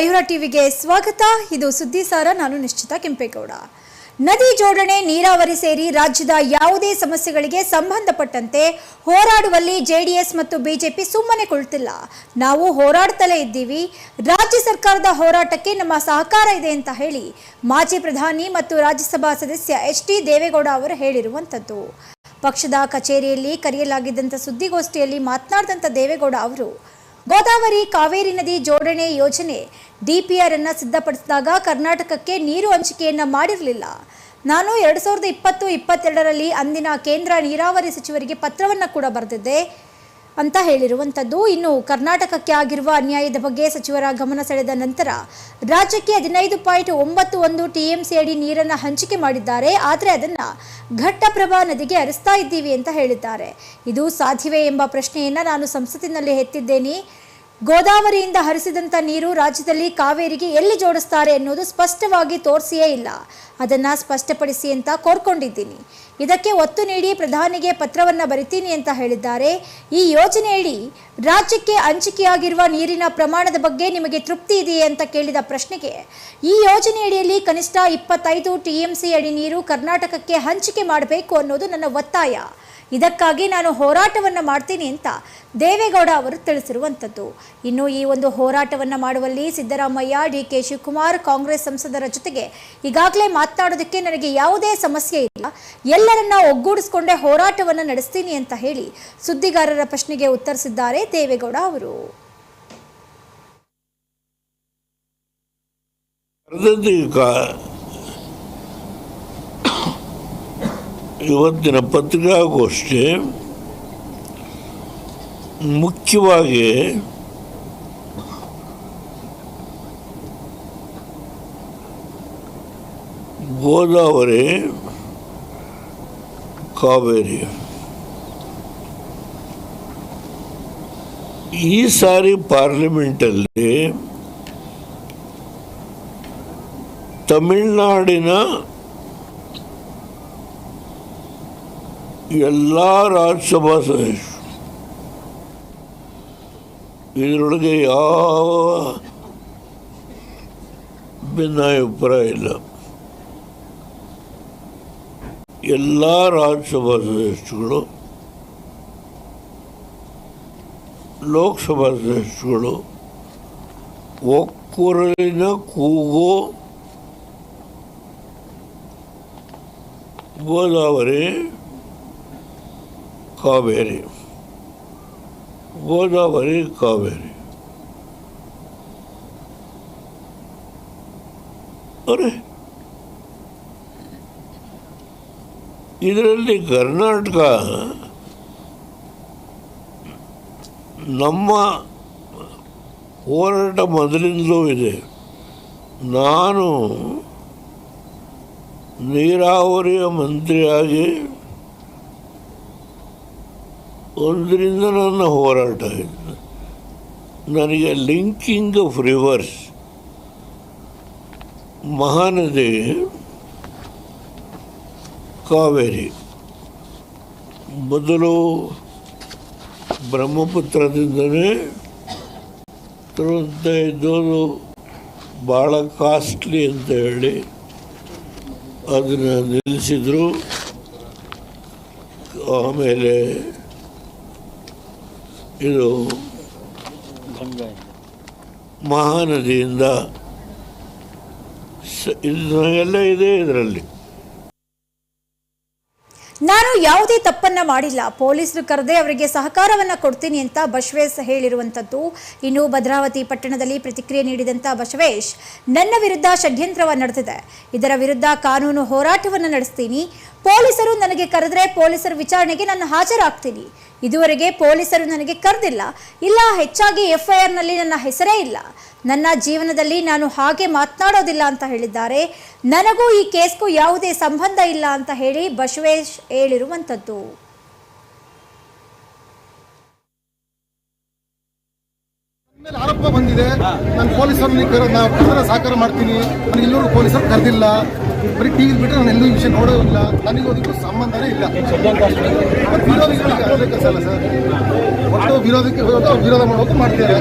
ಮಯೂರ ಟಿವಿಗೆ ಸ್ವಾಗತ. ಇದು ಸುದ್ದಿ ಸಾರ. ನಾನು ನಿಶ್ಚಿತ ಕೆಂಪೇಗೌಡ. ನದಿ ಜೋಡಣೆ, ನೀರಾವರಿ ಸೇರಿ ರಾಜ್ಯದ ಯಾವುದೇ ಸಮಸ್ಯೆಗಳಿಗೆ ಸಂಬಂಧಪಟ್ಟಂತೆ ಹೋರಾಡುವಲ್ಲಿ ಜೆಡಿಎಸ್ ಮತ್ತು ಬಿಜೆಪಿ ಸುಮ್ಮನೆ ಕುಳಿತಿಲ್ಲ. ನಾವು ಹೋರಾಡ್ತಲೇ ಇದ್ದೀವಿ. ರಾಜ್ಯ ಸರ್ಕಾರದ ಹೋರಾಟಕ್ಕೆ ನಮ್ಮ ಸಹಕಾರ ಇದೆ ಅಂತ ಹೇಳಿ ಮಾಜಿ ಪ್ರಧಾನಿ ಮತ್ತು ರಾಜ್ಯಸಭಾ ಸದಸ್ಯ ಎಚ್ ಡಿ ದೇವೇಗೌಡ ಅವರು ಹೇಳಿರುವಂಥದ್ದು. ಪಕ್ಷದ ಕಚೇರಿಯಲ್ಲಿ ಕರೆಯಲಾಗಿದ್ದಂಥ ಸುದ್ದಿಗೋಷ್ಠಿಯಲ್ಲಿ ಮಾತನಾಡಿದಂಥ ದೇವೇಗೌಡ ಅವರು ಗೋದಾವರಿ ಕಾವೇರಿ ನದಿ ಜೋಡಣೆ ಯೋಜನೆ ಡಿಪಿಆರ್ ಅನ್ನು ಸಿದ್ಧಪಡಿಸಿದಾಗ ಕರ್ನಾಟಕಕ್ಕೆ ನೀರು ಹಂಚಿಕೆಯನ್ನು ಮಾಡಿರಲಿಲ್ಲ. ನಾನು ಎರಡು ಸಾವಿರದ ಇಪ್ಪತ್ತು, ಇಪ್ಪತ್ತೆರಡರಲ್ಲಿ ಅಂದಿನ ಕೇಂದ್ರ ನೀರಾವರಿ ಸಚಿವರಿಗೆ ಪತ್ರವನ್ನು ಕೂಡ ಬರೆದಿದ್ದೆ. ಅಂತ ಹೇಳಿರುವಂಥದ್ದು ಇನ್ನು ಕರ್ನಾಟಕಕ್ಕೆ ಆಗಿರುವ ಅನ್ಯಾಯದ ಬಗ್ಗೆ ಸಚಿವರ ಗಮನ ಸೆಳೆದ ನಂತರ ರಾಜ್ಯಕ್ಕೆ ಹದಿನೈದು ಪಾಯಿಂಟ್ ಒಂಬತ್ತು ಒಂದು ಟಿಎಂಸಿ ಅಡಿ ನೀರನ್ನು ಹಂಚಿಕೆ ಮಾಡಿದ್ದಾರೆ. ಆದರೆ ಅದನ್ನು ಘಟ್ಟಪ್ರಭಾ ನದಿಗೆ ಹರಿಸ್ತಾ ಇದ್ದೀವಿ ಅಂತ ಹೇಳಿದ್ದಾರೆ. ಇದು ಸಾಧ್ಯವೇ ಎಂಬ ಪ್ರಶ್ನೆಯನ್ನು ನಾನು ಸಂಸತ್ತಿನಲ್ಲಿ ಎತ್ತಿದ್ದೇನೆ. ಗೋದಾವರಿಯಿಂದ ಹರಿಸಿದಂಥ ನೀರು ರಾಜ್ಯದಲ್ಲಿ ಕಾವೇರಿಗೆ ಎಲ್ಲಿ ಜೋಡಿಸ್ತಾರೆ ಎನ್ನುವುದು ಸ್ಪಷ್ಟವಾಗಿ ತೋರಿಸಿಯೇ ಇಲ್ಲ. ಅದನ್ನು ಸ್ಪಷ್ಟಪಡಿಸಿ ಅಂತ ಕೋರ್ಕೊಂಡಿದ್ದೀನಿ. ಇದಕ್ಕೆ ಒತ್ತು ನೀಡಿ ಪ್ರಧಾನಿಗೆ ಪತ್ರವನ್ನು ಬರಿತೀನಿ ಅಂತ ಹೇಳಿದ್ದಾರೆ. ಈ ಯೋಜನೆಯಡಿ ರಾಜ್ಯಕ್ಕೆ ಹಂಚಿಕೆಯಾಗಿರುವ ನೀರಿನ ಪ್ರಮಾಣದ ಬಗ್ಗೆ ನಿಮಗೆ ತೃಪ್ತಿ ಇದೆಯೇ ಅಂತ ಕೇಳಿದ ಪ್ರಶ್ನೆಗೆ, ಈ ಯೋಜನೆಯಡಿಯಲ್ಲಿ ಕನಿಷ್ಠ ಇಪ್ಪತ್ತೈದು ಟಿಎಂಸಿ ಅಡಿ ನೀರು ಕರ್ನಾಟಕಕ್ಕೆ ಹಂಚಿಕೆ ಮಾಡಬೇಕು ಅನ್ನೋದು ನನ್ನ ಒತ್ತಾಯ. ಇದಕ್ಕಾಗಿ ನಾನು ಹೋರಾಟವನ್ನು ಮಾಡ್ತೀನಿ ಅಂತ ದೇವೇಗೌಡ ಅವರು ತಿಳಿಸಿರುವಂಥದ್ದು ಇನ್ನು ಈ ಒಂದು ಹೋರಾಟವನ್ನು ಮಾಡುವಲ್ಲಿ ಸಿದ್ದರಾಮಯ್ಯ, ಡಿ ಕೆ ಶಿವಕುಮಾರ್, ಕಾಂಗ್ರೆಸ್ ಸಂಸದರ ಜೊತೆಗೆ ಈಗಾಗಲೇ ಮಾತನಾಡೋದಕ್ಕೆ ನನಗೆ ಯಾವುದೇ ಸಮಸ್ಯೆ ಇಲ್ಲ. ಎಲ್ಲರನ್ನ ಒಗ್ಗೂಡಿಸಿಕೊಂಡೇ ಹೋರಾಟವನ್ನು ನಡೆಸ್ತೀನಿ ಅಂತ ಹೇಳಿ ಸುದ್ದಿಗಾರರ ಪ್ರಶ್ನೆಗೆ ಉತ್ತರಿಸಿದ್ದಾರೆ ದೇವೇಗೌಡ ಅವರು ವರದಿ ಕಾ- ಇವತ್ತಿನ ಪತ್ರಿಕಾಗೋಷ್ಠಿ ಮುಖ್ಯವಾಗಿ ಗೋದಾವರಿ ಕಾವೇರಿ. ಈ ಸಾರಿ ಪಾರ್ಲಿಮೆಂಟಲ್ಲಿ ತಮಿಳುನಾಡಿನ ಎಲ್ಲ ರಾಜ್ಯಸಭಾ ಸದಸ್ಯರು ಇದರೊಳಗೆ ಯಾವ ಭಿನ್ನಾಭಿಪ್ರಾಯ ಇಲ್ಲ. ಎಲ್ಲ ರಾಜ್ಯಸಭಾ ಸದಸ್ಯರುಗಳು ಲೋಕಸಭಾ ಸದಸ್ಯರುಗಳು ಒಕ್ಕೂರಲಿನ ಕೂಗು, ಗೋದಾವರಿ ಕಾವೇರಿ. ಗೋದಾವರಿ ಕಾವೇರಿ. ಅರೆ. ಇದರಲ್ಲಿ ಕರ್ನಾಟಕ ನಮ್ಮ ಹೋರಾಟ ಮೊದಲಿಂದಲೂ ಇದೆ. ನಾನು ನೀರಾವರಿಯ ಮಂತ್ರಿಯಾಗಿ ಒಂದರಿಂದ ನನ್ನ ಹೋರಾಟ ಇದೆ ನನಗೆ linking of rivers. Mahanadi, Kaveri. ಮೊದಲು ಬ್ರಹ್ಮಪುತ್ರದಿಂದಲೇ ತರುವಂತ ಇದ್ದೋದು ಭಾಳ ಕಾಸ್ಟ್ಲಿ ಅಂತ ಹೇಳಿ ಅದನ್ನು ನಿಲ್ಲಿಸಿದರು. ಆಮೇಲೆ ಇದು ಮಹಾನದಿಯಿಂದ ಇದು ಎಲ್ಲ ಇದೆ ಇದರಲ್ಲಿ. ನಾನು ಯಾವುದೇ ತಪ್ಪನ್ನ ಮಾಡಿಲ್ಲ. ಪೊಲೀಸರು ಕರೆದೇ ಅವರಿಗೆ ಸಹಕಾರವನ್ನ ಕೊಡ್ತೀನಿ ಅಂತ ಬಸವೇಶ್ ಹೇಳಿರುವಂಥದ್ದು ಇನ್ನು ಭದ್ರಾವತಿ ಪಟ್ಟಣದಲ್ಲಿ ಪ್ರತಿಕ್ರಿಯೆ ನೀಡಿದಂಥ ಬಸವೇಶ್ ನನ್ನ ವಿರುದ್ಧ ಷಡ್ಯಂತ್ರವ ನಡೆದಿದೆ. ಇದರ ವಿರುದ್ಧ ಕಾನೂನು ಹೋರಾಟವನ್ನು ನಡೆಸ್ತೀನಿ. ಪೊಲೀಸರು ನನಗೆ ಕರೆದ್ರೆ ಪೊಲೀಸರ ವಿಚಾರಣೆಗೆ ನಾನು ಹಾಜರಾಗ್ತೀನಿ. ಇದುವರೆಗೆ ಪೊಲೀಸರು ನನಗೆ ಕರೆದಿಲ್ಲ. ಇಲ್ಲ, ಹೆಚ್ಚಾಗಿ ಎಫ್ಐಆರ್ನಲ್ಲಿ ನನ್ನ ಹೆಸರೇ ಇಲ್ಲ. ನನ್ನ ಜೀವನದಲ್ಲಿ ನಾನು ಹಾಗೆ ಮಾತನಾಡೋದಿಲ್ಲ ಅಂತ ಹೇಳಿದ್ದಾರೆ. ನನಗೂ ಈ ಕೇಸ್ಗೂ ಯಾವುದೇ ಸಂಬಂಧ ಇಲ್ಲ ಅಂತ ಹೇಳಿ ಬಸವೇಶ್ ಹೇಳಿರುವಂಥದ್ದು. ಮೇಲೆ ಆರೋಪ ಬಂದಿದೆ. ನಾನು ಪೊಲೀಸರು ನಾನು ಸಹಕಾರ ಮಾಡ್ತೀನಿ. ನನಗೆ ಎಲ್ಲರೂ ಪೊಲೀಸರು ಕರೆದಿಲ್ಲ. ಬರೀ ಟಿವಿ ಬಿಟ್ಟರೆ ನಾನು ಎಲ್ಲೂ ವಿಷಯ ನೋಡೋದಿಲ್ಲ. ನನಗೂ ಅದಕ್ಕೂ ಸಂಬಂಧನೇ ಇಲ್ಲ. ವಿರೋಧಿಗಳಿಗೆ ಸರ್. ಒಟ್ಟು ವಿರೋಧಕ್ಕೆ ವಿರೋಧ ವಿರೋಧ ಮಾಡೋದು ಮಾಡ್ತಾರೆ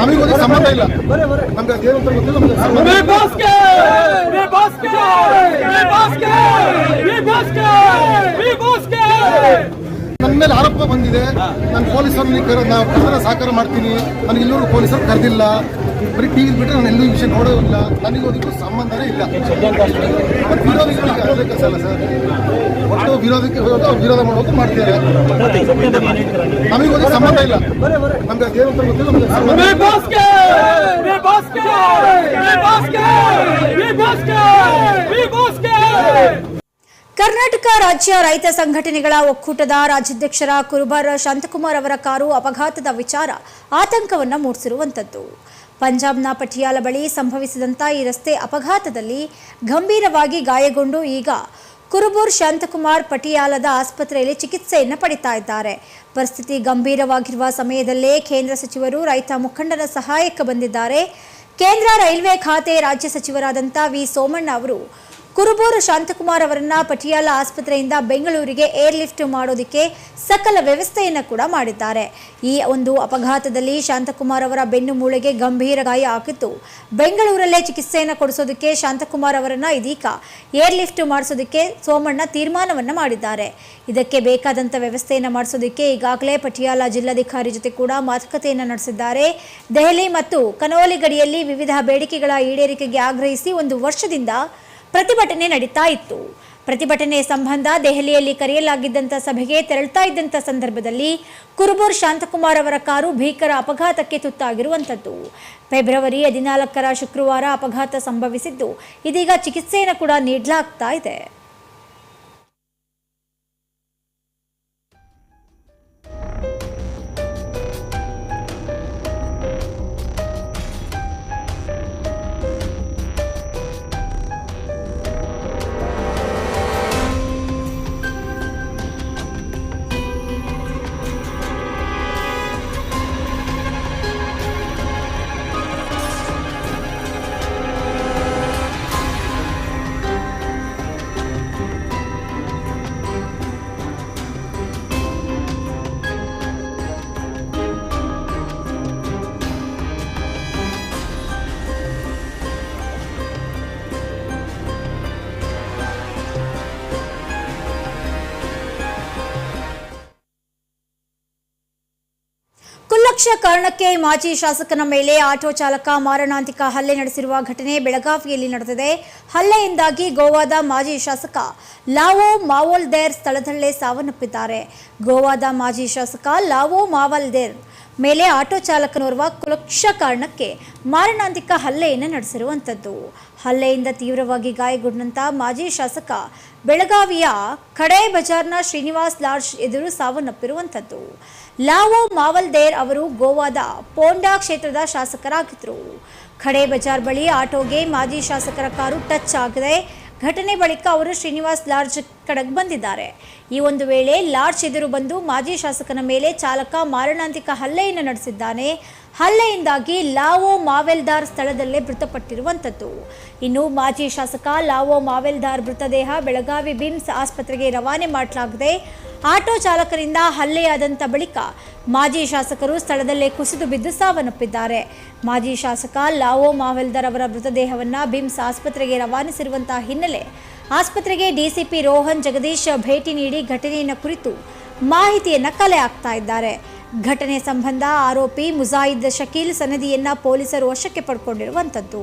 ನಮಗೂ ಸಂಬಂಧ ಇಲ್ಲ. ನಮ್ಗೆ ಗೊತ್ತಿಲ್ಲ. ನನ್ನ ಮೇಲೆ ಆರೋಪ ಬಂದಿದೆ. ನಾನು ಪೊಲೀಸರನ್ನ ಕರೆ ನಾವು ಕರೆದ್ರೆ ಸಹಕಾರ ಮಾಡ್ತೀನಿ. ನನಗೆ ಎಲ್ಲರೂ ಪೊಲೀಸರು ಕರೆದಿಲ್ಲ. ಬರೀ ಟಿವಿ ಬಿಟ್ಟರೆ ನಾನು ಎಲ್ಲೂ ವಿಷಯ ನೋಡೋದಿಲ್ಲ. ನನಗೆ ಅದಕ್ಕೂ ಸಂಬಂಧನೇ ಇಲ್ಲ. ಮತ್ತು ವಿರೋಧಿಗಳಿಗೆ ಸರ್. ಒಟ್ಟು ವಿರೋಧಕ್ಕೆ ವಿರೋಧ ವಿರೋಧ ಮಾಡೋದು ಮಾಡ್ತಿದ್ದಾರೆ. ನಮಗೂ ಸಂಬಂಧ ಇಲ್ಲ. ನಮ್ಗೆ ಅದೇನು ಅಂತ ಗೊತ್ತಿಲ್ಲ ನಮ್ಗೆ ಸಂಬಂಧ ಇಲ್ಲ. ಕರ್ನಾಟಕ ರಾಜ್ಯ ರೈತ ಸಂಘಟನೆಗಳ ಒಕ್ಕೂಟದ ರಾಜ್ಯಾಧ್ಯಕ್ಷರ ಕುರುಬರ ಶಾಂತಕುಮಾರ್ ಅವರ ಕಾರು ಅಪಘಾತದ ವಿಚಾರ ಆತಂಕವನ್ನು ಮೂಡಿಸಿರುವಂತದ್ದು ಪಂಜಾಬ್ನ ಪಟಿಯಾಲ ಬಳಿ ಸಂಭವಿಸಿದಂಥ ಈ ರಸ್ತೆ ಅಪಘಾತದಲ್ಲಿ ಗಂಭೀರವಾಗಿ ಗಾಯಗೊಂಡು ಈಗ ಕುರುಬೂರ್ ಶಾಂತಕುಮಾರ್ ಪಟಿಯಾಲದ ಆಸ್ಪತ್ರೆಯಲ್ಲಿ ಚಿಕಿತ್ಸೆಯನ್ನು ಪಡಿತಾ ಇದ್ದಾರೆ. ಪರಿಸ್ಥಿತಿ ಗಂಭೀರವಾಗಿರುವ ಸಮಯದಲ್ಲೇ ಕೇಂದ್ರ ಸಚಿವರು ರೈತ ಮುಖಂಡರ ಸಹಾಯಕ್ಕೆ ಬಂದಿದ್ದಾರೆ. ಕೇಂದ್ರ ರೈಲ್ವೆ ಖಾತೆ ರಾಜ್ಯ ಸಚಿವರಾದಂಥ ವಿ ಸೋಮಣ್ಣ ಅವರು ಕುರುಬೂರು ಶಾಂತಕುಮಾರ್ ಅವರನ್ನ ಪಟಿಯಾಲ ಆಸ್ಪತ್ರೆಯಿಂದ ಬೆಂಗಳೂರಿಗೆ ಏರ್ ಲಿಫ್ಟ್ ಮಾಡೋದಕ್ಕೆ ಸಕಲ ವ್ಯವಸ್ಥೆಯನ್ನು ಕೂಡ ಮಾಡಿದ್ದಾರೆ. ಈ ಒಂದು ಅಪಘಾತದಲ್ಲಿ ಶಾಂತಕುಮಾರ್ ಅವರ ಬೆನ್ನು ಮೂಳೆಗೆ ಗಂಭೀರ ಗಾಯ ಆಗಿತ್ತು. ಬೆಂಗಳೂರಲ್ಲೇ ಚಿಕಿತ್ಸೆಯನ್ನು ಕೊಡಿಸೋದಕ್ಕೆ ಶಾಂತಕುಮಾರ್ ಅವರನ್ನ ಇದೀಗ ಏರ್ ಲಿಫ್ಟ್ ಮಾಡಿಸೋದಕ್ಕೆ ಸೋಮಣ್ಣ ತೀರ್ಮಾನವನ್ನು ಮಾಡಿದ್ದಾರೆ. ಇದಕ್ಕೆ ಬೇಕಾದಂಥ ವ್ಯವಸ್ಥೆಯನ್ನು ಮಾಡಿಸೋದಕ್ಕೆ ಈಗಾಗಲೇ ಪಟಿಯಾಲ ಜಿಲ್ಲಾಧಿಕಾರಿ ಜೊತೆ ಕೂಡ ಮಾತುಕತೆಯನ್ನು ನಡೆಸಿದ್ದಾರೆ. ದೆಹಲಿ ಮತ್ತು ಕನೋಲಿ ಗಡಿಯಲ್ಲಿ ವಿವಿಧ ಬೇಡಿಕೆಗಳ ಈಡೇರಿಕೆಗೆ ಆಗ್ರಹಿಸಿ ಒಂದು ವರ್ಷದಿಂದ ಪ್ರತಿಭಟನೆ ನಡೀತಾ ಇತ್ತು. ಪ್ರತಿಭಟನೆ ಸಂಬಂಧ ದೆಹಲಿಯಲ್ಲಿ ಕರೆಯಲಾಗಿದ್ದಂಥ ಸಭೆಗೆ ತೆರಳುತ್ತಾ ಇದ್ದಂಥ ಸಂದರ್ಭದಲ್ಲಿ ಕುರುಬೂರ್ ಶಾಂತಕುಮಾರ್ ಅವರ ಕಾರು ಭೀಕರ ಅಪಘಾತಕ್ಕೆ ತುತ್ತಾಗಿರುವಂಥದ್ದು. ಫೆಬ್ರವರಿ ಹದಿನಾಲ್ಕರ ಶುಕ್ರವಾರ ಅಪಘಾತ ಸಂಭವಿಸಿದ್ದು ಇದೀಗ ಚಿಕಿತ್ಸೆಯನ್ನು ಕೂಡ ನೀಡಲಾಗ್ತಾ ಇದೆ. ಕಾರಣಕ್ಕೆ ಮಾಜಿ ಶಾಸಕನ ಮೇಲೆ ಆಟೋ ಚಾಲಕ ಮಾರಣಾಂತಿಕ ಹಲ್ಲೆ ನಡೆಸಿರುವ ಘಟನೆ ಬೆಳಗಾವಿಯಲ್ಲಿ ನಡೆದಿದೆ. ಹಲ್ಲೆಯಿಂದಾಗಿ ಗೋವಾದ ಮಾಜಿ ಶಾಸಕ ಲಾವೋ ಮಾವೋಲ್ದೇರ್ ಸ್ಥಳದಲ್ಲೇ ಸಾವನ್ನಪ್ಪಿದ್ದಾರೆ. ಗೋವಾದ ಮಾಜಿ ಶಾಸಕ ಲಾವೋ ಮಾವಲ್ದೇರ್ ಮೇಲೆ ಆಟೋ ಚಾಲಕನೋರ್ವ ಕುಲಕ್ಷ ಕಾರಣಕ್ಕೆ ಮಾರಣಾಂತಿಕ ಹಲ್ಲೆಯನ್ನು ನಡೆಸಿರುವಂಥದ್ದು. ಹಲ್ಲೆಯಿಂದ ತೀವ್ರವಾಗಿ ಗಾಯಗೊಂಡಂತ ಮಾಜಿ ಶಾಸಕ ಬೆಳಗಾವಿಯ ಕಡೇ ಬಜಾರ್ನ ಶ್ರೀನಿವಾಸ್ ಲಾಡ್ಜ್ ಎದುರು ಸಾವನ್ನಪ್ಪಿರುವಂಥದ್ದು. ಲಾವೋ ಮಾವಲ್ದೇರ್ ಅವರು ಗೋವಾದ ಪೋಂಡಾ ಕ್ಷೇತ್ರದ ಶಾಸಕರಾಗಿದ್ದರು. ಖಡೆ ಬಜಾರ್ ಬಳಿ ಆಟೋಗೆ ಮಾಜಿ ಶಾಸಕರ ಕಾರು ಟಚ್ ಆಗಿದೆ ಘಟನೆ ಬಳಿಕ ಅವರು ಶ್ರೀನಿವಾಸ್ ಲಾಡ್ಜ್ ಕಡೆಗೆ ಬಂದಿದ್ದಾರೆ. ಈ ಒಂದು ವೇಳೆ ಲಾಡ್ಜ್ ಎದುರು ಬಂದು ಮಾಜಿ ಶಾಸಕನ ಮೇಲೆ ಚಾಲಕ ಮಾರಣಾಂತಿಕ ಹಲ್ಲೆಯನ್ನು ನಡೆಸಿದ್ದಾನೆ. ಹಲ್ಲೆಯಿಂದಾಗಿ ಲಾವೋ ಮಾವೆಲ್ದಾರ್ ಸ್ಥಳದಲ್ಲೇ ಮೃತಪಟ್ಟಿರುವಂಥದ್ದು. ಇನ್ನು ಮಾಜಿ ಶಾಸಕ ಲಾವೋ ಮಾವೆಲ್ದಾರ್ ಮೃತದೇಹ ಬೆಳಗಾವಿ ಬಿಮ್ಸ್ ಆಸ್ಪತ್ರೆಗೆ ರವಾನೆ ಮಾಡಲಾಗಿದೆ. ಆಟೋ ಚಾಲಕರಿಂದ ಹಲ್ಲೆಯಾದಂಥ ಬಳಿಕ ಮಾಜಿ ಶಾಸಕರು ಸ್ಥಳದಲ್ಲೇ ಕುಸಿದು ಬಿದ್ದು ಸಾವನ್ನಪ್ಪಿದ್ದಾರೆ. ಮಾಜಿ ಶಾಸಕ ಲಾವೋ ಮಾವೆಲ್ದಾರ್ ಅವರ ಮೃತದೇಹವನ್ನು ಬಿಮ್ಸ್ ಆಸ್ಪತ್ರೆಗೆ ರವಾನಿಸಿರುವಂತಹ ಹಿನ್ನೆಲೆ ಆಸ್ಪತ್ರೆಗೆ ಡಿಸಿಪಿ ರೋಹನ್ ಜಗದೀಶ್ ಭೇಟಿ ನೀಡಿ ಘಟನೆಯನ್ನು ಕುರಿತು ಮಾಹಿತಿಯನ್ನು ಕಲೆ ಹಾಕ್ತಾ ಇದ್ದಾರೆ. ಘಟನೆ ಸಂಬಂಧ ಆರೋಪಿ ಮುಜಾಯಿದ್ ಶಕೀಲ್ ಸನದಿಯನ್ನ ಪೊಲೀಸರು ವಶಕ್ಕೆ ಪಡ್ಕೊಂಡಿರುವಂಥದ್ದು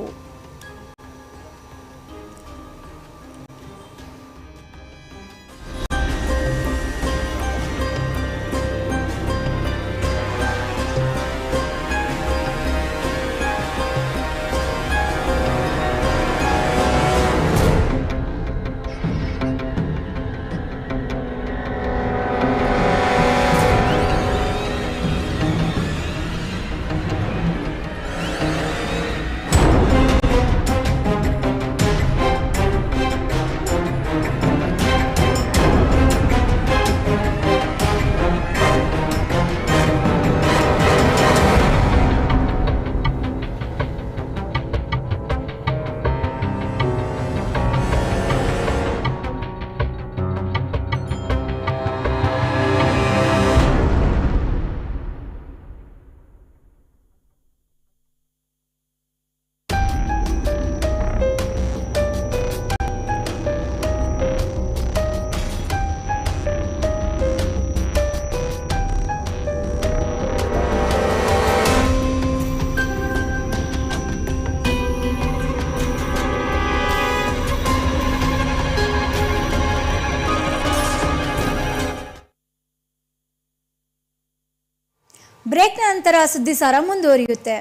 ಬ್ರೇಕ್ನ ನಂತರ ಸುದ್ದಿಸಾರ ಮುಂದುವರಿಯುತ್ತೆ.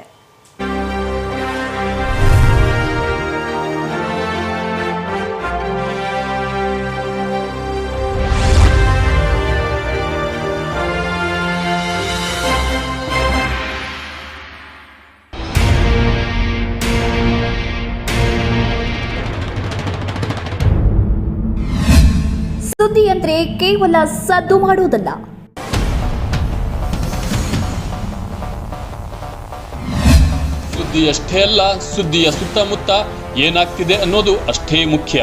ಸುದ್ದಿ ಅಂದ್ರೆ ಕೇವಲ ಸದ್ದು ಮಾಡುವುದಲ್ಲ. ಸುದ್ದಿಯಷ್ಟೇ ಅಲ್ಲ ಸುದ್ದಿಯ ಸುತ್ತಮುತ್ತ ಏನಾಗ್ತಿದೆ ಅನ್ನೋದು ಅಷ್ಟೇ ಮುಖ್ಯ.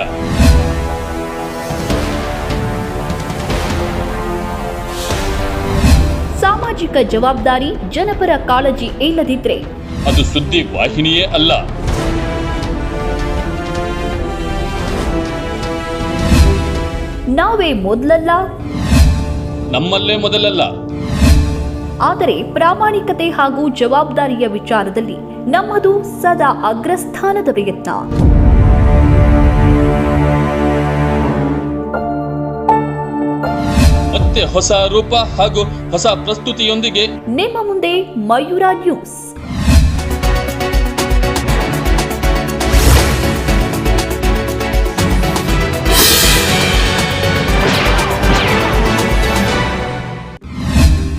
ಸಾಮಾಜಿಕ ಜವಾಬ್ದಾರಿ ಜನಪರ ಕಾಳಜಿ ಇಲ್ಲದಿದ್ರೆ ಅದು ಸುದ್ದಿ ವಾಹಿನಿಯೇ ಅಲ್ಲ. ನಾವೇ ಮೊದಲಲ್ಲ? ನಮ್ಮಲ್ಲೇ ಮೊದಲಲ್ಲ. ಆದರೆ ಪ್ರಾಮಾಣಿಕತೆ ಹಾಗೂ ಜವಾಬ್ದಾರಿಯ ವಿಚಾರದಲ್ಲಿ ನಮ್ಮದು ಸದಾ ಅಗ್ರಸ್ಥಾನದ ಪ್ರಯತ್ನ. ಮತ್ತೆ ಹೊಸ ರೂಪ ಹಾಗೂ ಹೊಸ ಪ್ರಸ್ತುತಿಯೊಂದಿಗೆ ನಿಮ್ಮ ಮುಂದೆ ಮಯೂರ ನ್ಯೂಸ್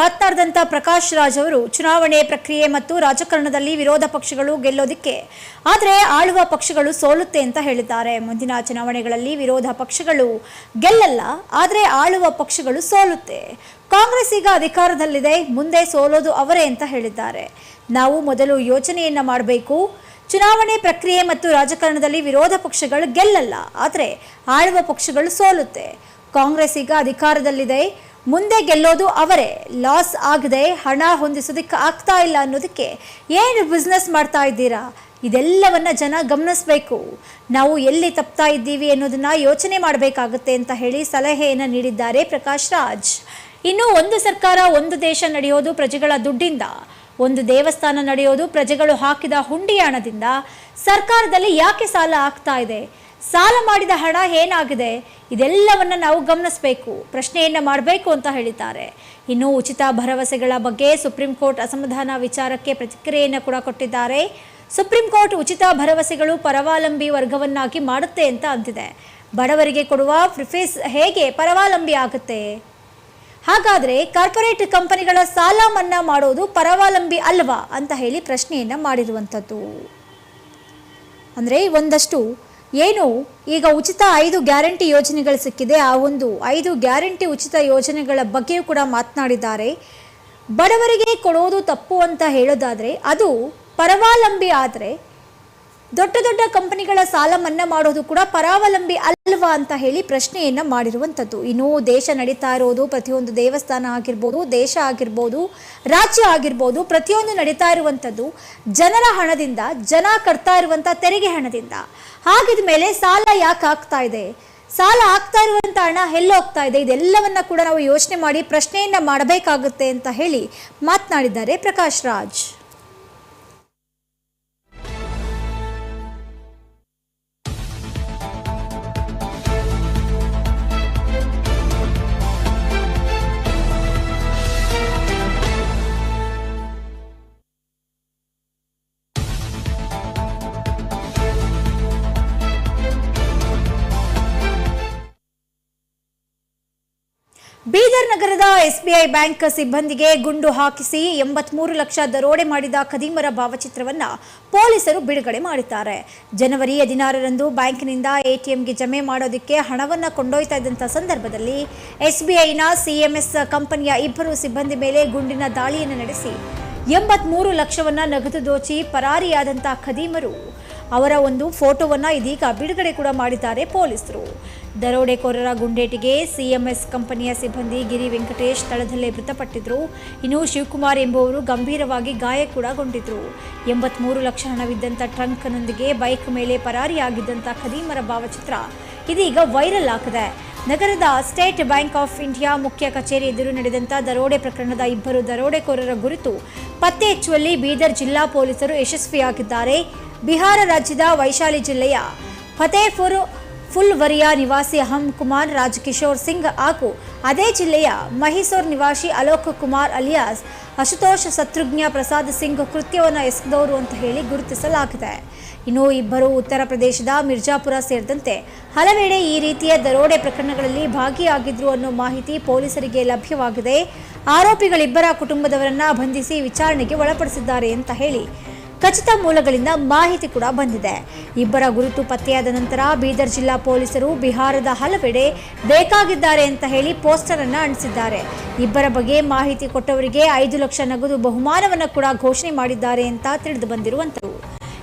ಮಾತನಾಡಿದಂಥ ಪ್ರಕಾಶ್ ರಾಜ್ ಅವರು ಚುನಾವಣೆ ಪ್ರಕ್ರಿಯೆ ಮತ್ತು ರಾಜಕಾರಣದಲ್ಲಿ ವಿರೋಧ ಪಕ್ಷಗಳು ಗೆಲ್ಲೋದಿಕ್ಕೆ, ಆದರೆ ಆಳುವ ಪಕ್ಷಗಳು ಸೋಲುತ್ತೆ ಅಂತ ಹೇಳಿದ್ದಾರೆ. ಮುಂದಿನ ಚುನಾವಣೆಗಳಲ್ಲಿ ವಿರೋಧ ಪಕ್ಷಗಳು ಗೆಲ್ಲಲ್ಲ, ಆದರೆ ಆಳುವ ಪಕ್ಷಗಳು ಸೋಲುತ್ತೆ. ಕಾಂಗ್ರೆಸ್ ಈಗ ಅಧಿಕಾರದಲ್ಲಿದೆ, ಮುಂದೆ ಸೋಲೋದು ಅವರೇ ಅಂತ ಹೇಳಿದ್ದಾರೆ. ನಾವು ಮೊದಲು ಯೋಚನೆಯನ್ನು ಮಾಡಬೇಕು. ಚುನಾವಣೆ ಪ್ರಕ್ರಿಯೆ ಮತ್ತು ರಾಜಕಾರಣದಲ್ಲಿ ವಿರೋಧ ಪಕ್ಷಗಳು ಗೆಲ್ಲಲ್ಲ, ಆದರೆ ಆಳುವ ಪಕ್ಷಗಳು ಸೋಲುತ್ತೆ. ಕಾಂಗ್ರೆಸ್ ಈಗ ಅಧಿಕಾರದಲ್ಲಿದೆ ಮುಂದೆ ಗೆಲ್ಲೋದು ಅವರೇ. ಲಾಸ್ ಆಗದೆ ಹಣ ಹೊಂದಿಸೋದಕ್ಕೆ ಆಗ್ತಾ ಇಲ್ಲ ಅನ್ನೋದಕ್ಕೆ ಏನು ಬಿಸ್ನೆಸ್ ಮಾಡ್ತಾ ಇದ್ದೀರಾ? ಇದೆಲ್ಲವನ್ನು ಜನ ಗಮನಿಸಬೇಕು. ನಾವು ಎಲ್ಲಿ ತಪ್ತಾ ಇದ್ದೀವಿ ಅನ್ನೋದನ್ನು ಯೋಚನೆ ಮಾಡಬೇಕಾಗುತ್ತೆ ಅಂತ ಹೇಳಿ ಸಲಹೆಯನ್ನು ನೀಡಿದ್ದಾರೆ ಪ್ರಕಾಶ್ ರಾಜ್. ಇನ್ನು ಒಂದು ಸರ್ಕಾರ, ಒಂದು ದೇಶ ನಡೆಯೋದು ಪ್ರಜೆಗಳ ದುಡ್ಡಿಂದ. ಒಂದು ದೇವಸ್ಥಾನ ನಡೆಯೋದು ಪ್ರಜೆಗಳು ಹಾಕಿದ ಹುಂಡಿ ಹಣದಿಂದ ಸರ್ಕಾರದಲ್ಲಿ ಯಾಕೆ ಸಾಲ ಆಗ್ತಾ ಇದೆ? ಸಾಲ ಮಾಡಿದ ಹಣ ಏನಾಗಿದೆ? ಇದೆಲ್ಲವನ್ನು ನಾವು ಗಮನಿಸಬೇಕು. ಪ್ರಶ್ನೆಯನ್ನು ಮಾಡಬೇಕು ಅಂತ ಹೇಳಿದ್ದಾರೆ. ಇನ್ನು ಉಚಿತ ಭರವಸೆಗಳ ಬಗ್ಗೆ ಸುಪ್ರೀಂ ಕೋರ್ಟ್ ಅಸಮಾಧಾನ ವಿಚಾರಕ್ಕೆ ಪ್ರತಿಕ್ರಿಯೆಯನ್ನು ಕೂಡ ಕೊಟ್ಟಿದ್ದಾರೆ. ಸುಪ್ರೀಂ ಕೋರ್ಟ್ ಉಚಿತ ಭರವಸೆಗಳು ಪರವಾಲಂಬಿ ವರ್ಗವನ್ನಾಗಿ ಮಾಡುತ್ತೆ ಅಂತ ಅಂತಿದೆ. ಬಡವರಿಗೆ ಕೊಡುವ ಪ್ರಿಫೇಸ್ ಹೇಗೆ ಪರವಾಲಂಬಿ ಆಗುತ್ತೆ? ಹಾಗಾದರೆ ಕಾರ್ಪೊರೇಟ್ ಕಂಪನಿಗಳ ಸಾಲ ಮನ್ನಾ ಮಾಡೋದು ಪರವಾಲಂಬಿ ಅಲ್ವಾ? ಅಂತ ಹೇಳಿ ಪ್ರಶ್ನೆಯನ್ನು ಮಾಡಿರುವಂಥದ್ದು. ಅಂದರೆ ಒಂದಷ್ಟು ಏನು? ಈಗ ಉಚಿತ ಐದು ಗ್ಯಾರಂಟಿ ಯೋಜನೆಗಳು ಸಿಕ್ಕಿದೆ. ಆ ಒಂದು ಐದು ಗ್ಯಾರಂಟಿ ಉಚಿತ ಯೋಜನೆಗಳ ಬಗ್ಗೆಯೂ ಕೂಡ ಮಾತನಾಡಿದ್ದಾರೆ. ಬಡವರಿಗೆ ಕೊಡೋದು ತಪ್ಪು ಅಂತ ಹೇಳೋದಾದರೆ ಅದು ಪರವಾಲಂಬಿ ಆದರೆ ದೊಡ್ಡ ದೊಡ್ಡ ಕಂಪನಿಗಳ ಸಾಲ ಮನ್ನಾ ಮಾಡೋದು ಕೂಡ ಪರಾವಲಂಬಿ ಅಲ್ವಾ ಅಂತ ಹೇಳಿ ಪ್ರಶ್ನೆಯನ್ನ ಮಾಡಿರುವಂಥದ್ದು ಇನ್ನು ದೇಶ ನಡೀತಾ ಇರೋದು ಪ್ರತಿಯೊಂದು ದೇವಸ್ಥಾನ ಆಗಿರ್ಬೋದು, ದೇಶ ಆಗಿರ್ಬೋದು, ರಾಜ್ಯ ಆಗಿರ್ಬೋದು, ಪ್ರತಿಯೊಂದು ನಡೀತಾ ಇರುವಂಥದ್ದು ಜನರ ಹಣದಿಂದ, ಜನ ಕಟ್ತಾ ಇರುವಂಥ ತೆರಿಗೆ ಹಣದಿಂದ. ಹಾಗಿದ ಮೇಲೆ ಸಾಲ ಯಾಕೆ ಆಗ್ತಾ ಇದೆ? ಸಾಲ ಆಗ್ತಾ ಇರುವಂಥ ಹಣ ಎಲ್ಲೋಗ್ತಾ ಇದೆ? ಇದೆಲ್ಲವನ್ನ ಕೂಡ ನಾವು ಯೋಚನೆ ಮಾಡಿ ಪ್ರಶ್ನೆಯನ್ನ ಮಾಡಬೇಕಾಗುತ್ತೆ ಅಂತ ಹೇಳಿ ಮಾತನಾಡಿದ್ದಾರೆ ಪ್ರಕಾಶ್ ರಾಜ್. ಬೀದರ್ ನಗರದ ಎಸ್ಬಿಐ ಬ್ಯಾಂಕ್ ಸಿಬ್ಬಂದಿಗೆ ಗುಂಡು ಹಾಕಿಸಿ ಎಂಬತ್ಮೂರು ಲಕ್ಷ ದರೋಡೆ ಮಾಡಿದ ಖದೀಮರ ಭಾವಚಿತ್ರವನ್ನ ಪೊಲೀಸರು ಬಿಡುಗಡೆ ಮಾಡಿದ್ದಾರೆ. ಜನವರಿ ಹದಿನಾರರಂದು ಬ್ಯಾಂಕ್ನಿಂದ ಎಟಿಎಂಗೆ ಜಮೆ ಮಾಡೋದಕ್ಕೆ ಹಣವನ್ನು ಕೊಂಡೊಯ್ತಾ ಇದ್ದಂಥ ಸಂದರ್ಭದಲ್ಲಿ ಎಸ್ಬಿಐನ ಸಿಎಂಎಸ್ ಕಂಪನಿಯ ಇಬ್ಬರು ಸಿಬ್ಬಂದಿ ಮೇಲೆ ಗುಂಡಿನ ದಾಳಿಯನ್ನು ನಡೆಸಿ ಎಂಬತ್ಮೂರು ಲಕ್ಷವನ್ನ ನಗದು ದೋಚಿ ಪರಾರಿಯಾದಂಥ ಖದೀಮರು. ಅವರ ಒಂದು ಫೋಟೋವನ್ನು ಇದೀಗ ಬಿಡುಗಡೆ ಕೂಡ ಮಾಡಿದ್ದಾರೆ ಪೊಲೀಸರು. ದರೋಡೆಕೋರರ ಗುಂಡೇಟಿಗೆ ಸಿಎಂಎಸ್ ಕಂಪನಿಯ ಸಿಬ್ಬಂದಿ ಗಿರಿ ವೆಂಕಟೇಶ್ ಸ್ಥಳದಲ್ಲೇ ಮೃತಪಟ್ಟಿದ್ರು. ಇನ್ನು ಶಿವಕುಮಾರ್ ಎಂಬುವರು ಗಂಭೀರವಾಗಿ ಗಾಯ ಕೂಡ ಗೊಂಡಿದ್ರು ಎಂಬತ್ಮೂರು ಲಕ್ಷ ಹಣವಿದ್ದಂಥ ಟ್ರಂಕ್ನೊಂದಿಗೆ ಬೈಕ್ ಮೇಲೆ ಪರಾರಿಯಾಗಿದ್ದಂಥ ಖದೀಮರ ಭಾವಚಿತ್ರ ಇದೀಗ ವೈರಲ್ ಆಗಿದೆ ನಗರದ ಸ್ಟೇಟ್ ಬ್ಯಾಂಕ್ ಆಫ್ ಇಂಡಿಯಾ ಮುಖ್ಯ ಕಚೇರಿ ಎದುರು ನಡೆದಂಥ ದರೋಡೆ ಪ್ರಕರಣದ ಇಬ್ಬರು ದರೋಡೆಕೋರರ ಗುರುತು ಪತ್ತೆ ಹಚ್ಚುವಲ್ಲಿ ಬೀದರ್ ಜಿಲ್ಲಾ ಪೊಲೀಸರು ಯಶಸ್ವಿಯಾಗಿದ್ದಾರೆ. ಬಿಹಾರ ರಾಜ್ಯದ ವೈಶಾಲಿ ಜಿಲ್ಲೆಯ ಫತೇಪುರ್ ಫುಲ್ವರಿಯಾ ನಿವಾಸಿ ಅಹಂ ಕುಮಾರ್, ರಾಜಕಿಶೋರ್ ಸಿಂಗ್ ಹಾಗೂ ಅದೇ ಜಿಲ್ಲೆಯ ಮಹಿಸೂರ್ ನಿವಾಸಿ ಅಲೋಕ್ ಕುಮಾರ್ ಅಲಿಯಾಸ್, ಅಶುತೋಷ್ ಶತ್ರುಘ್ನ ಪ್ರಸಾದ್ ಸಿಂಗ್ ಕೃತ್ಯವನ್ನು ಎಸಗಿದವರು ಅಂತ ಹೇಳಿ ಗುರುತಿಸಲಾಗಿದೆ. ಇನ್ನು ಇಬ್ಬರು ಉತ್ತರ ಪ್ರದೇಶದ ಮಿರ್ಜಾಪುರ ಸೇರಿದಂತೆ ಹಲವೆಡೆ ಈ ರೀತಿಯ ದರೋಡೆ ಪ್ರಕರಣಗಳಲ್ಲಿ ಭಾಗಿಯಾಗಿದ್ರು ಅನ್ನೋ ಮಾಹಿತಿ ಪೊಲೀಸರಿಗೆ ಲಭ್ಯವಾಗಿದೆ. ಆರೋಪಿಗಳಿಬ್ಬರ ಕುಟುಂಬದವರನ್ನ ಬಂಧಿಸಿ ವಿಚಾರಣೆಗೆ ಒಳಪಡಿಸಿದ್ದಾರೆ ಅಂತ ಹೇಳಿ ಖಚಿತ ಮೂಲಗಳಿಂದ ಮಾಹಿತಿ ಕೂಡ ಬಂದಿದೆ. ಇಬ್ಬರ ಗುರುತು ಪತ್ತೆಯಾದ ನಂತರ ಬೀದರ್ ಜಿಲ್ಲಾ ಪೊಲೀಸರು ಬಿಹಾರದ ಹಲವೆಡೆ ಬೇಕಾಗಿದ್ದಾರೆ ಅಂತ ಹೇಳಿ ಪೋಸ್ಟರ್ ಅನ್ನ ಅಂಟಿಸಿದ್ದಾರೆ. ಇಬ್ಬರ ಬಗ್ಗೆ ಮಾಹಿತಿ ಕೊಟ್ಟವರಿಗೆ ಐದು ಲಕ್ಷ ನಗದು ಬಹುಮಾನವನ್ನು ಕೂಡ ಘೋಷಣೆ ಮಾಡಿದ್ದಾರೆ ಅಂತ ತಿಳಿದು ಬಂದಿರುವಂತರು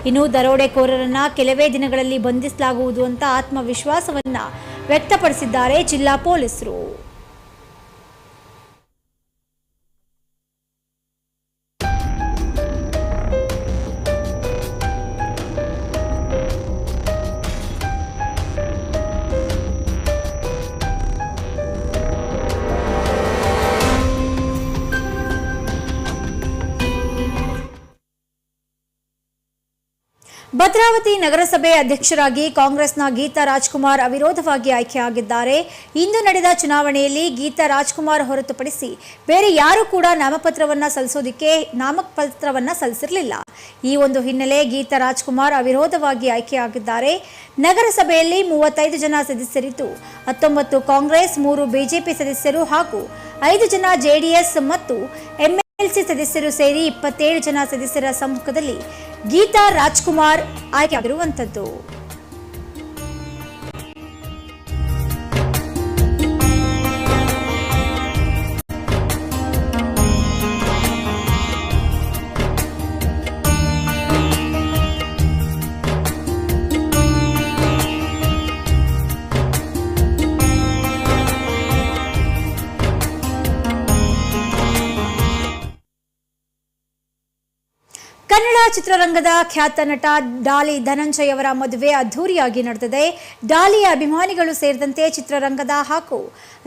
ಇನ್ನು ದರೋಡೆಕೋರರನ್ನ ಕೆಲವೇ ದಿನಗಳಲ್ಲಿ ಬಂಧಿಸಲಾಗುವುದು ಅಂತ ಆತ್ಮವಿಶ್ವಾಸವನ್ನ ವ್ಯಕ್ತಪಡಿಸಿದ್ದಾರೆ ಜಿಲ್ಲಾ ಪೊಲೀಸರು. ಭದ್ರಾವತಿ ನಗರಸಭೆ ಅಧ್ಯಕ್ಷರಾಗಿ ಕಾಂಗ್ರೆಸ್ನ ಗೀತಾ ರಾಜ್ಕುಮಾರ್ ಅವಿರೋಧವಾಗಿ ಆಯ್ಕೆಯಾಗಿದ್ದಾರೆ. ಇಂದು ನಡೆದ ಚುನಾವಣೆಯಲ್ಲಿ ಗೀತಾ ರಾಜ್ಕುಮಾರ್ ಹೊರತುಪಡಿಸಿ ಬೇರೆ ಯಾರೂ ಕೂಡ ನಾಮಪತ್ರವನ್ನ ಸಲ್ಲಿಸೋದಕ್ಕೆ ನಾಮಪತ್ರವನ್ನ ಸಲ್ಲಿಸಿರಲಿಲ್ಲ. ಈ ಒಂದು ಹಿನ್ನೆಲೆ ಗೀತಾ ರಾಜ್ಕುಮಾರ್ ಅವಿರೋಧವಾಗಿ ಆಯ್ಕೆಯಾಗಿದ್ದಾರೆ. ನಗರಸಭೆಯಲ್ಲಿ ಮೂವತ್ತೈದು ಜನ ಸದಸ್ಯರಿದ್ದು, ಹತ್ತೊಂಬತ್ತು ಕಾಂಗ್ರೆಸ್, ಮೂರು ಬಿಜೆಪಿ ಸದಸ್ಯರು ಹಾಗೂ ಐದು ಜನ ಜೆಡಿಎಸ್ ಮತ್ತು ಎಂಎಲ್ಸಿ ಸದಸ್ಯರು ಸೇರಿ ಇಪ್ಪತ್ತೇಳು ಜನ ಸದಸ್ಯರ ಸಮ್ಮುಖದಲ್ಲಿ ಗೀತಾ ರಾಜ್ಕುಮಾರ್ ಆಯ್ಕೆಯಾಗಿರುವಂಥದ್ದು. ಚಿತ್ರರಂಗದ ಖ್ಯಾತ ನಟ ಡಾಲಿ ಧನಂಜಯ್ ಅವರ ಮದುವೆ ಅದ್ಧೂರಿಯಾಗಿ ನಡೆದಿದೆ. ಡಾಲಿಯ ಅಭಿಮಾನಿಗಳು ಸೇರಿದಂತೆ ಚಿತ್ರರಂಗದ ಹಾಗೂ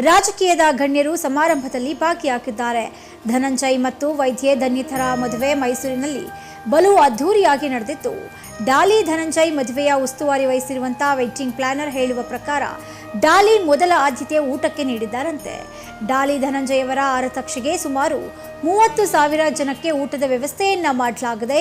ರಾಜಕೀಯದ ಗಣ್ಯರು ಸಮಾರಂಭದಲ್ಲಿ ಭಾಗಿಯಾಗಿದ್ದಾರೆ. ಧನಂಜಯ್ ಮತ್ತು ವೈದ್ಯೆ ಧನ್ಯತರ ಮದುವೆ ಮೈಸೂರಿನಲ್ಲಿ ಬಲು ಅದ್ಧೂರಿಯಾಗಿ ನಡೆದಿತ್ತು. ಡಾಲಿ ಧನಂಜಯ್ ಮದುವೆಯ ಉಸ್ತುವಾರಿ ವಹಿಸಿರುವಂತಹ ವೆಡ್ಡಿಂಗ್ ಪ್ಲಾನರ್ ಹೇಳುವ ಪ್ರಕಾರ ಡಾಲಿ ಮೊದಲ ಆದ್ಯತೆಯ ಊಟಕ್ಕೆ ನೀಡಿದ್ದಾರಂತೆ. ಡಾಲಿ ಧನಂಜಯವರ ಆರತಕ್ಷೆಗೆ ಸುಮಾರು ಮೂವತ್ತು ಸಾವಿರ ಜನಕ್ಕೆ ಊಟದ ವ್ಯವಸ್ಥೆಯನ್ನು ಮಾಡಲಾಗಿದೆ,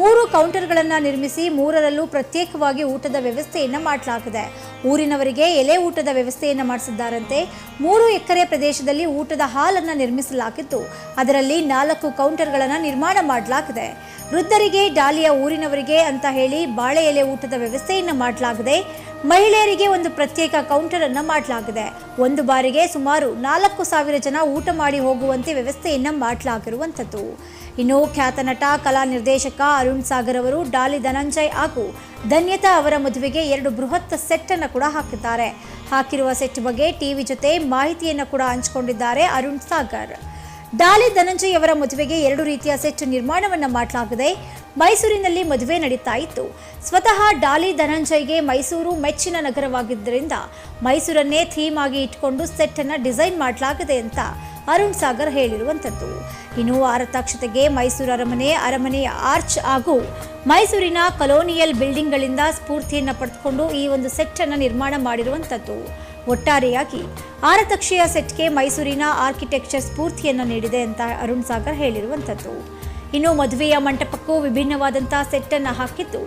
ಮೂರು ಕೌಂಟರ್ಗಳನ್ನು ನಿರ್ಮಿಸಿ ಮೂರರಲ್ಲೂ ಪ್ರತ್ಯೇಕವಾಗಿ ಊಟದ ವ್ಯವಸ್ಥೆಯನ್ನು ಮಾಡಲಾಗಿದೆ, ಊರಿನವರಿಗೆ ಎಲೆ ಊಟದ ವ್ಯವಸ್ಥೆಯನ್ನು ಮಾಡಿಸಿದ್ದಾರಂತೆ. ಮೂರು ಎಕರೆ ಪ್ರದೇಶದಲ್ಲಿ ಊಟದ ಹಾಲನ್ನು ನಿರ್ಮಿಸಲಾಗಿದ್ದು, ಅದರಲ್ಲಿ ನಾಲ್ಕು ಕೌಂಟರ್ಗಳನ್ನು ನಿರ್ಮಾಣ ಮಾಡಲಾಗಿದೆ, ವೃದ್ಧರಿಗೆ, ಡಾಲಿಯ ಊರಿನವರಿಗೆ ಅಂತ ಹೇಳಿ ಬಾಳೆ ಎಲೆ ಊಟದ ವ್ಯವಸ್ಥೆಯನ್ನು ಮಾಡಲಾಗಿದೆ ಮಹಿಳೆಯರಿಗೆ ಒಂದು ಪ್ರತ್ಯೇಕ ಕೌಂಟರ್ ಅನ್ನ ಮಾಡಲಾಗಿದೆ. ಒಂದು ಬಾರಿಗೆ ಸುಮಾರು ನಾಲ್ಕು ಸಾವಿರ ಜನ ಊಟ ಮಾಡಿ ಹೋಗುವಂತೆ ವ್ಯವಸ್ಥೆಯನ್ನು ಮಾಡಲಾಗಿರುವಂಥದ್ದು. ಇನ್ನು ಖ್ಯಾತ ನಟ, ಕಲಾ ನಿರ್ದೇಶಕ ಅರುಣ್ ಸಾಗರ್ ಅವರು ಡಾಲಿ ಧನಂಜಯ್ ಹಾಗೂ ಧನ್ಯತಾ ಅವರ ಮದುವೆಗೆ ಎರಡು ಬೃಹತ್ ಸೆಟ್ ಅನ್ನು ಕೂಡ ಹಾಕಿದ್ದಾರೆ. ಹಾಕಿರುವ ಸೆಟ್ ಬಗ್ಗೆ ಟಿವಿ ಜೊತೆ ಮಾಹಿತಿಯನ್ನು ಕೂಡ ಹಂಚಿಕೊಂಡಿದ್ದಾರೆ ಅರುಣ್ ಸಾಗರ್. ಡಾಲಿ ಧನಂಜಯ್ ಅವರ ಮದುವೆಗೆ ಎರಡು ರೀತಿಯ ಸೆಟ್ ನಿರ್ಮಾಣವನ್ನ ಮಾಡಲಾಗಿದೆ. ಮೈಸೂರಿನಲ್ಲಿ ಮದುವೆ ನಡೀತಾ ಇತ್ತು. ಸ್ವತಃ ಡಾಲಿ ಧನಂಜಯ್ಗೆ ಮೈಸೂರು ಮೆಚ್ಚಿನ ನಗರವಾಗಿದ್ದರಿಂದ ಮೈಸೂರನ್ನೇ ಥೀಮ್ ಆಗಿ ಇಟ್ಕೊಂಡು ಸೆಟ್ ಅನ್ನ ಡಿಸೈನ್ ಮಾಡಲಾಗಿದೆ ಅಂತ ಅರುಣ್ ಸಾಗರ್ ಹೇಳಿರುವಂಥದ್ದು ಇನ್ನು ಆರತಾಕ್ಷತೆಗೆ ಮೈಸೂರು ಅರಮನೆ ಅರಮನೆಯ ಆರ್ಚ್ ಹಾಗೂ ಮೈಸೂರಿನ ಕಲೋನಿಯಲ್ ಬಿಲ್ಡಿಂಗ್ಗಳಿಂದ ಸ್ಫೂರ್ತಿಯನ್ನು ಪಡೆದುಕೊಂಡು ಈ ಒಂದು ಸೆಟ್ ಅನ್ನು ನಿರ್ಮಾಣ ಮಾಡಿರುವಂಥದ್ದು ಒಟ್ಟಾರೆಯಾಗಿ ಆರತಕ್ಷೆಯ ಸೆಟ್ಗೆ ಮೈಸೂರಿನ ಆರ್ಕಿಟೆಕ್ಚರ್ ಸ್ಫೂರ್ತಿಯನ್ನು ನೀಡಿದೆ ಅಂತ ಅರುಣ್ ಸಾಗರ್ ಹೇಳಿರುವಂಥದ್ದು ಇನ್ನು ಮದುವೆಯ ಮಂಟಪಕ್ಕೂ ವಿಭಿನ್ನವಾದಂತಹ ಸೆಟ್ ಅನ್ನು ಹಾಕಿದ್ದು.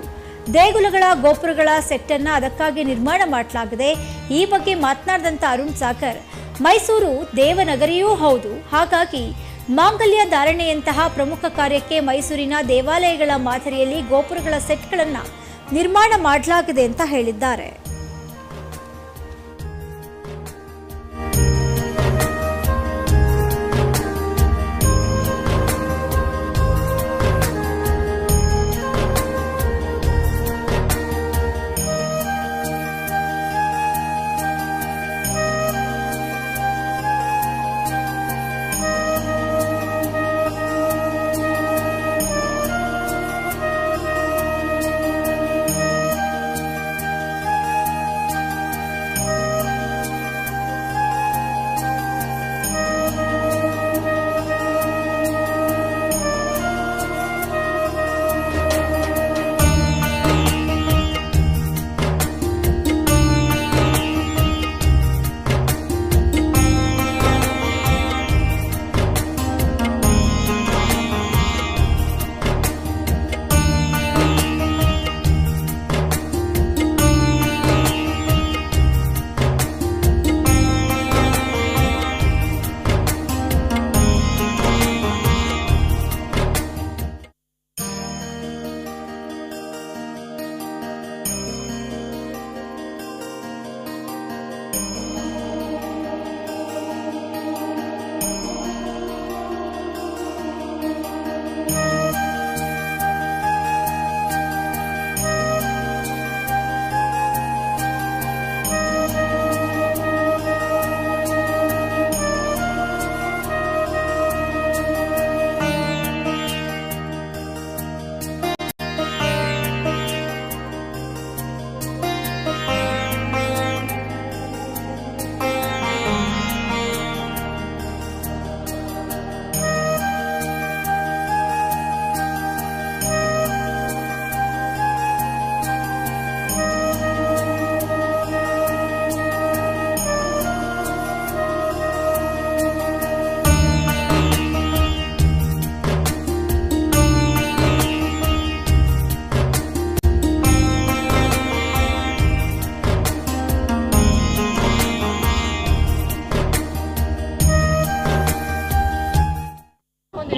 ದೇಗುಲಗಳ ಗೋಪುರಗಳ ಸೆಟ್ ಅನ್ನ ಅದಕ್ಕಾಗಿ ನಿರ್ಮಾಣ ಮಾಡಲಾಗಿದೆ. ಈ ಬಗ್ಗೆ ಮಾತನಾಡಿದಂತ ಅರುಣ್ ಸಾಕರ್ ಮೈಸೂರು ದೇವನಗರಿಯೂ ಹೌದು. ಹಾಗಾಗಿ ಮಾಂಗಲ್ಯ ಧಾರಣೆಯಂತಹ ಪ್ರಮುಖ ಕಾರ್ಯಕ್ಕೆ ಮೈಸೂರಿನ ದೇವಾಲಯಗಳ ಮಾದರಿಯಲ್ಲಿ ಗೋಪುರಗಳ ಸೆಟ್ಗಳನ್ನು ನಿರ್ಮಾಣ ಮಾಡಲಾಗಿದೆ ಅಂತ ಹೇಳಿದ್ದಾರೆ.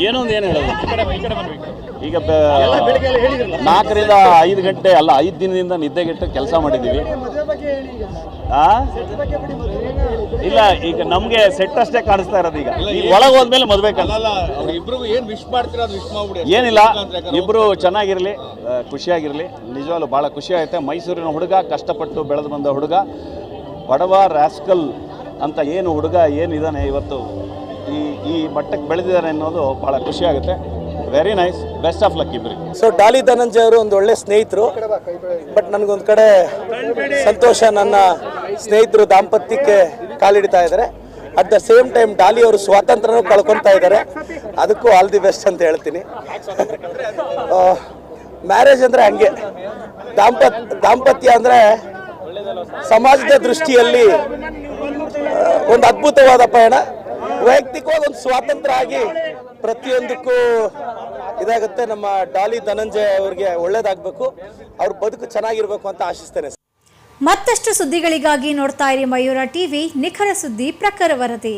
ಏನೋ ಒಂದು ಏನು ಹೇಳೋದು ಈಗ ನಾಲ್ಕರಿಂದ ಐದು ಗಂಟೆ ಅಲ್ಲ ಐದು ದಿನದಿಂದ ನಿದ್ದೆಗೆಟ್ಟು ಕೆಲಸ ಮಾಡಿದ್ದೀವಿ? ಇಲ್ಲ ಈಗ ನಮಗೆ ಸೆಟ್ ಅಷ್ಟೇ ಕಾಣಿಸ್ತಾ ಇರೋದು ಈಗ. ಈಗ ಒಳಗೆ ಹೋದ್ಮೇಲೆ ಮದುವೆ ಇಬ್ರಿಗೂ ಏನ್ ವಿಶ್ ಮಾಡ್ತೀರಾ ವಿಶ್ ಮಾಡ್ಬಿಡಿ. ಏನಿಲ್ಲ ಇಬ್ರು ಚೆನ್ನಾಗಿರಲಿ ಖುಷಿಯಾಗಿರಲಿ. ನಿಜವಾಗ್ಲು ಭಾಳ ಖುಷಿ ಆಗುತ್ತೆ. ಮೈಸೂರಿನ ಹುಡುಗ ಕಷ್ಟಪಟ್ಟು ಬೆಳೆದು ಬಂದ ಹುಡುಗ ಬಡವ ರಾಸ್ಕಲ್ ಅಂತ ಏನು ಹುಡುಗ ಏನಿದ್ದಾನೆ ಇವತ್ತು? ಈ ಈ ಮಟ್ಟಕ್ಕೆ ಬೆಳೆದಿದ್ದಾರೆ ಅನ್ನೋದು ಭಾಳ ಖುಷಿ ಆಗುತ್ತೆ. Very nice best of luck ಇಬ್ಬರಿಗೆ ಸೊ ಡಾಲಿ ಧನಂಜಯ ಅವರು ಒಂದು ಒಳ್ಳೆ ಸ್ನೇಹಿತರು. ಬಟ್ ನನಗೊಂದು ಕಡೆ ಸಂತೋಷ ನನ್ನ ಸ್ನೇಹಿತರು ದಾಂಪತ್ಯಕ್ಕೆ ಕಾಲಿಡ್ತಾ ಇದ್ದಾರೆ. At the same time Daali ಅವರು ಸ್ವಾತಂತ್ರ್ಯನೂ ಕಳ್ಕೊತಾ ಇದ್ದಾರೆ. ಅದಕ್ಕೂ ಆಲ್ ದಿ ಬೆಸ್ಟ್ ಅಂತ ಹೇಳ್ತೀನಿ. ಮ್ಯಾರೇಜ್ ಅಂದರೆ ಹಂಗೆ. ದಾಂಪತ್ ದಾಂಪತ್ಯ ಅಂದರೆ ಸಮಾಜದ ದೃಷ್ಟಿಯಲ್ಲಿ ಒಂದು ಅದ್ಭುತವಾದ ಪಯಣ. ವೈಯಕ್ತಿಕವಾಗಿ ಒಂದು ಸ್ವಾತಂತ್ರ್ಯ ಆಗಿ ಪ್ರತಿಯೊಂದಕ್ಕೂ ಇದಾಗುತ್ತೆ. ನಮ್ಮ ಡಾಲಿ ಧನಂಜಯ ಅವರಿಗೆ ಒಳ್ಳೇದಾಗಬೇಕು. ಅವ್ರ ಬದುಕು ಚೆನ್ನಾಗಿರ್ಬೇಕು ಅಂತ ಆಶಿಸ್ತೇನೆ. ಮತ್ತಷ್ಟು ಸುದ್ದಿಗಳಿಗಾಗಿ ನೋಡ್ತಾ ಇರಿ ಮಯೂರ ಟಿವಿ, ನಿಖರ ಸುದ್ದಿ ಪ್ರಖರ ವರದಿ.